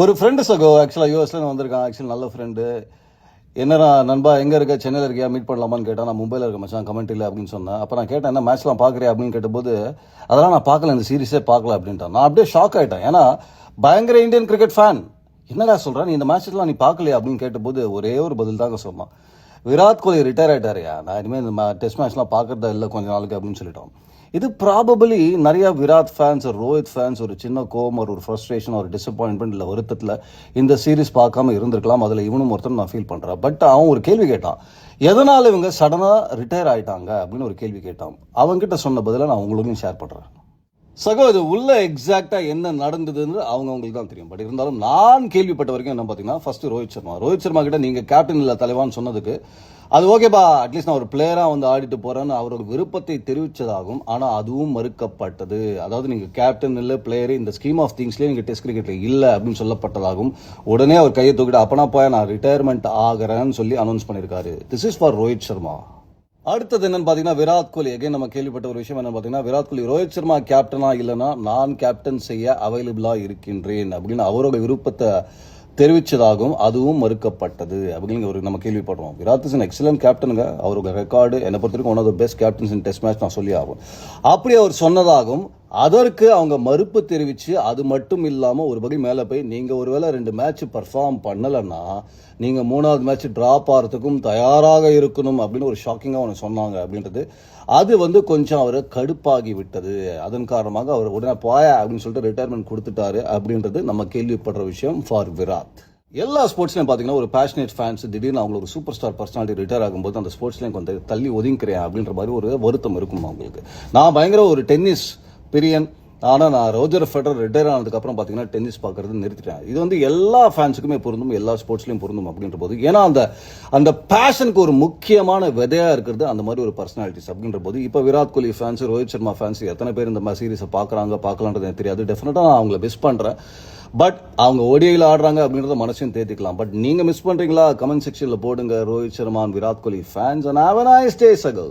ஒரு ஃப்ரெண்டு சகோ ஆக்சுவலாக யூஎஸ்ல வந்திருக்கான். ஆக்சுவலி நல்ல ஃப்ரெண்டு என்னடா நண்பா எங்கே இருக்க? சென்னையில் இருக்கியா? மீட் பண்ணலாமான்னு கேட்டேன் நான் மும்பையில் இருக்க மச்சான். கமெண்ட் இல்லை அப்படின்னு சொன்னேன் அப்போ நான் கேட்டேன் என்ன மேட்ச்லாம் பார்க்குறியா அப்படின்னு கேட்டபோது அதெல்லாம் நான் பார்க்கல இந்த சீரிஸே பார்க்கல அப்படின்ட்டான். நான் அப்படியே ஷாக் ஆகிட்டேன் ஏன்னா பயங்கர இந்தியன் கிரிக்கெட் ஃபேன் என்னடா சொல்கிறேன் நீ இந்த மேட்ச்லாம் நீ பார்க்கலையா? அப்படின்னு கேட்டபோது ஒரே ஒரு பதில் தாங்க சொன்னான். விராட் கோலி ரிட்டையர் ஆகிட்டாரியா நான் இனிமேல் இந்த டெஸ்ட் மேட்ச்லாம் பார்க்குறதா இல்லை கொஞ்ச நாளுக்கு அப்படின்னு சொல்லிட்டோம் இது ப்ராபபிளி நிறைய விராட் ஃபேன்ஸ் ஒரு ரோஹித் ஃபேன்ஸ் ஒரு சின்ன கோவம் ஒரு ஃப்ரஸ்ட்ரேஷன் ஒரு டிசப்பாயின்மெண்ட் இல்லை வருத்தத்தில் இந்த சீரிஸ் பார்க்காம இருந்திருக்கலாம். அதில் இவனும் ஒருத்தன் நான் ஃபீல் பண்ணுறேன் பட் அவன் ஒரு கேள்வி கேட்டான். எதனால் இவங்க சடனாக ரிட்டையர் ஆயிட்டாங்க? அப்படின்னு ஒரு கேள்வி கேட்டான். அவங்ககிட்ட சொன்ன பதிலாக நான் உங்களுக்கும் ஷேர் பண்ணுறேன் சகோ இது உள்ள எக்ஸாக்டாக என்ன நடந்ததுன்னு அவங்க அவங்களுக்கு தான் தெரியும். பட் இருந்தாலும் நான் கேள்விப்பட்ட வரைக்கும் என்ன பார்த்தீங்கன்னா ஃபர்ஸ்ட் ரோஹித் சர்மா. ரோஹித் சர்மா கிட்ட நீங்கள் கேப்டன் இல்லை தலைவான்னு சொன்னதுக்கு அது ஓகேப்பா அட்லீஸ்ட் நான் ஒரு பிளேயராக வந்து ஆடிட்டு போகிறேன்னு அவரோட விருப்பத்தை தெரிவித்ததாகும் ஆனால் அதுவும் மறுக்கப்பட்டது. அதாவது நீங்கள் கேப்டன் இல்லை பிளேயர் இந்த ஸ்கீம் ஆஃப் திங்ஸ்லேயே நீங்கள் டெஸ்ட் கிரிக்கெட்டில் இல்லை அப்படின்னு சொல்லப்பட்டதாகும் உடனே அவர் கையை தூக்கிட்டு அப்பனா போய் நான் ரிட்டையர்மெண்ட் ஆகிறேன்னு சொல்லி அனௌன்ஸ் பண்ணியிருக்காரு. This is for Rohit Sharma. அடுத்தது என்னன்னு பார்த்தீங்கன்னா விராட் கோலி. எகைன் நம்ம கேள்விப்பட்ட ஒரு விஷயம் என்ன பார்த்தீங்கன்னா விராட் கோலி ரோஹித் சர்மா கேப்டனா இல்லைன்னா நான் கேப்டன் செய்ய அவைலபிளா இருக்கின்றேன் அப்படின்னு அவரோட விருப்பத்தை தெரிவித்ததாகவும் அதுவும் மறுக்கப்பட்டது அப்படிங்கிற ஒரு நம்ம கேள்விப்படுறோம். விராட் இஸ் எக்ஸலன்ட் கேப்டனுங்க அவரோட ரெக்கார்டு என்னை பொறுத்த வரைக்கும் one of the best captains in test match நான் சொல்லி ஆகும் அப்படி அவர் சொன்னதாகவும் அதற்கு அவங்க மறுப்பு தெரிவித்து அது மட்டும் இல்லாமல் ஒரு படி மேலே போய் நீங்கள் ஒருவேளை ரெண்டு மேட்ச் பர்ஃபார்ம் பண்ணலைன்னா நீங்கள் மூணாவது மேட்ச் ட்ராப் ஆகிறதுக்கும் தயாராக இருக்கணும் அப்படின்னு ஒரு ஷாக்கிங்காக ஒன்று சொன்னாங்க அப்படின்றது. அது வந்து கொஞ்சம் அவர் கடுப்பாகி விட்டது. அதன் காரணமாக அவர் உடனே போய அப்படின்னு சொல்லிட்டு ரிட்டையர்மெண்ட் கொடுத்துட்டாரு அப்படின்றது நம்ம கேள்விப்படுற விஷயம் ஃபார் விராட் எல்லா ஸ்போர்ட்ஸ்லையும் பார்த்தீங்கன்னா ஒரு பேஷனேட் ஃபேன்ஸ் திடீர்னு அவங்க ஒரு சூப்பர் ஸ்டார் பர்சனாலிட்டி ரிட்டையர் ஆகும்போது அந்த ஸ்போர்ட்ஸ்லையும் கொஞ்சம் தள்ளி ஒதுங்கிறேன் அப்படின்ற மாதிரி ஒரு வருத்தம் இருக்கும் அவங்களுக்கு நான் பயங்கர ஒரு டென்னிஸ் பிரியன் ஆனால் நான் ரோஜர் ஃபெடரர் ரிட்டையர் ஆனதுக்கப்புறம் பார்த்தீங்கன்னா டென்னிஸ் பார்க்கறது நிறுத்திட்டேன். இது வந்து எல்லா ஃபேன்ஸுக்குமே பொருந்தும் எல்லா ஸ்போர்ட்ஸ்லையும் பொருந்தும் அப்படின்ற போது. ஏன்னா அந்த அந்த பேஷனுக்கு ஒரு முக்கியமான விதையாக இருக்கிறது அந்த மாதிரி ஒரு பர்சனாலிட்டிஸ் அப்படின்ற போது. இப்போ விராட் கோலி ஃபேன்ஸ் ரோஹித் சர்மா ஃபேன்ஸ் எத்தனை பேர் இந்த மாதிரி சீரிஸை பார்க்குறாங்க பார்க்கலான்றது எனக்கு தெரியாது. டெஃபினட்டாக நான் அவங்கள மிஸ் பண்ணுறேன் பட் அவங்க ஓடிஐயில் ஆடுறாங்க அப்படின்றத மனசையும் தேத்திக்கலாம். பட் நீங்கள் மிஸ் பண்ணுறீங்களா கமெண்ட் செக்ஷனில் போடுங்க. Rohit Sharma Virat Kohli fans and have a nice day சகோ